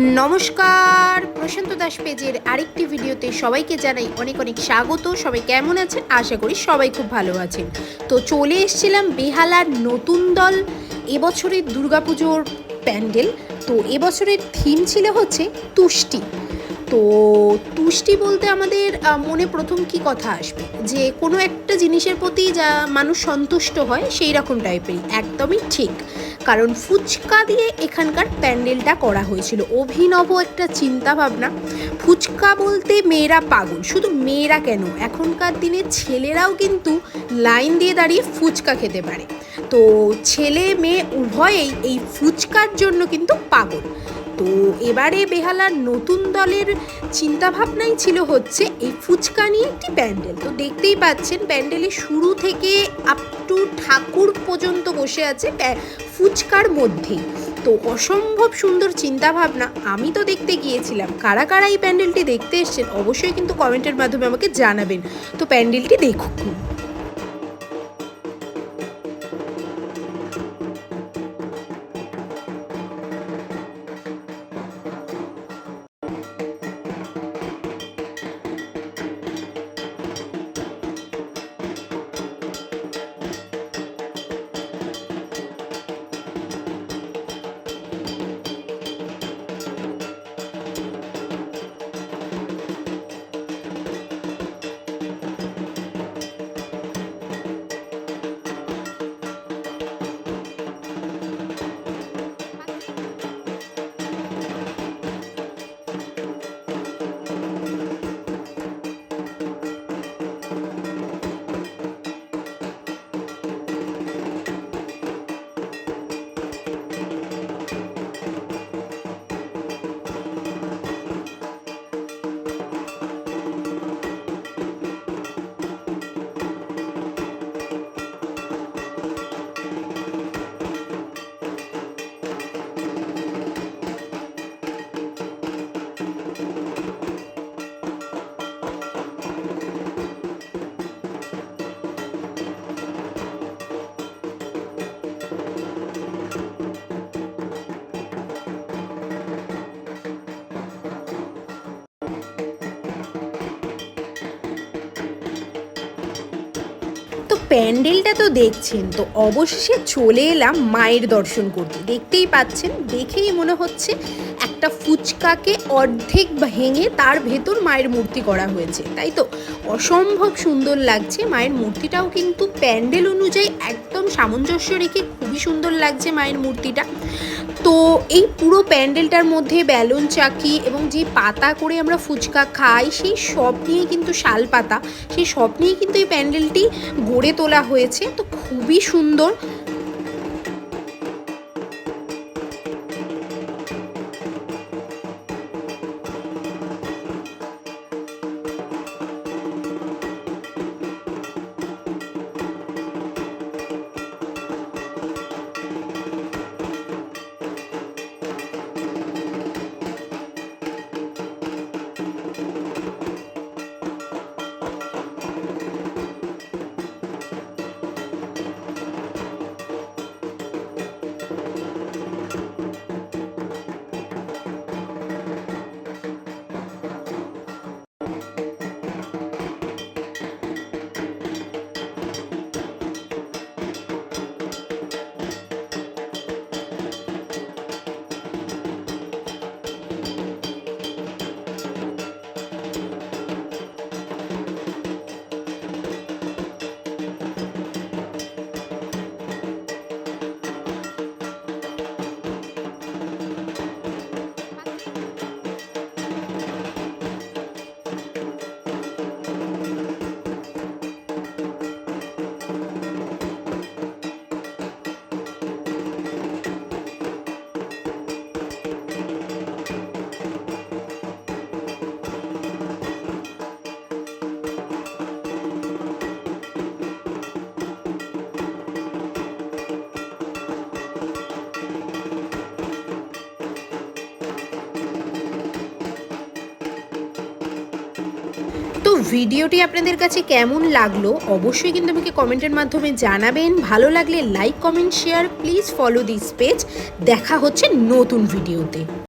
নমস্কার, প্রশান্ত দাস পেজের আরেকটি ভিডিওতে সবাইকে জানাই অনেক অনেক স্বাগত। সবাই কেমন আছেন? আশা করি সবাই খুব ভালো আছেন। তো চলে এসেছিলাম বেহালার নতুন দল, এবছরের দুর্গাপুজোর প্যান্ডেল। তো এবছরের থিম ছিল হচ্ছে তুষ্টি। তো তুষ্টি বলতে আমাদের মনে প্রথম কি কথা আসবে? যে কোনো একটা জিনিসের প্রতি যা মানুষ সন্তুষ্ট হয় সেই রকম টাইপেরই একদমই ঠিক। কারণ ফুচকা দিয়ে এখানকার প্যান্ডেলটা করা হয়েছিল। অভিনব একটা চিন্তা ভাবনা ফুচকা বলতে মেয়েরা পাগল, শুধু মেয়েরা কেন? এখনকার দিনে ছেলেরাও কিন্তু লাইন দিয়ে দাঁড়িয়ে ফুচকা খেতে পারে। তো ছেলে মেয়ে উভয়েই এই ফুচকার জন্য কিন্তু পাগল। তো এবারে বেহালার নতুন দলের চিন্তাভাবনাই ছিল হচ্ছে এই ফুচকা নিয়ে একটি প্যান্ডেল। তো দেখতেই পাচ্ছেন প্যান্ডেলের শুরু থেকে আপ টু ঠাকুর পর্যন্ত বসে আছে ফুচকার মধ্যেই। তো অসম্ভব সুন্দর চিন্তাভাবনা, আমি তো দেখতে গিয়েছিলাম। কারা কারা এই প্যান্ডেলটি দেখতে এসছেন অবশ্যই কিন্তু কমেন্টের মাধ্যমে আমাকে জানাবেন। তো প্যান্ডেলটি দেখুন। প্যান্ডেলটা তো দেখছেন, তো অবশেষে চলে এলাম মায়ের দর্শন করতে। দেখতেই পাচ্ছেন, দেখেই মনে হচ্ছে একটা ফুচকাকে অর্ধেক ভেঙে তার ভেতর মায়ের মূর্তি করা হয়েছে। তাই তো, অসম্ভব সুন্দর লাগছে মায়ের মূর্তিটাও কিন্তু প্যান্ডেল অনুযায়ী একদম সামঞ্জস্য রেখে খুবই সুন্দর লাগছে মায়ের মূর্তিটা। তো এই পুরো প্যান্ডেলটার মধ্যে ব্যালুন চাকি এবং যে পাতা করে আমরা ফুচকা খাই, সেই সব নিয়ে কিন্তু শাল পাতা, সেই সব নিয়ে কিন্তু এই প্যান্ডেলটি গড়ে তোলা হয়েছে। তো খুবই সুন্দর। ভিডিওটি আপনাদের কাছে কেমন লাগল, অবশ্যই কিন্তু আমাকে কমেন্টের মাধ্যমে জানাবেন। ভালো লাগলে like, comment, share, please follow this page দেখা হচ্ছে নতুন ভিডিওতে।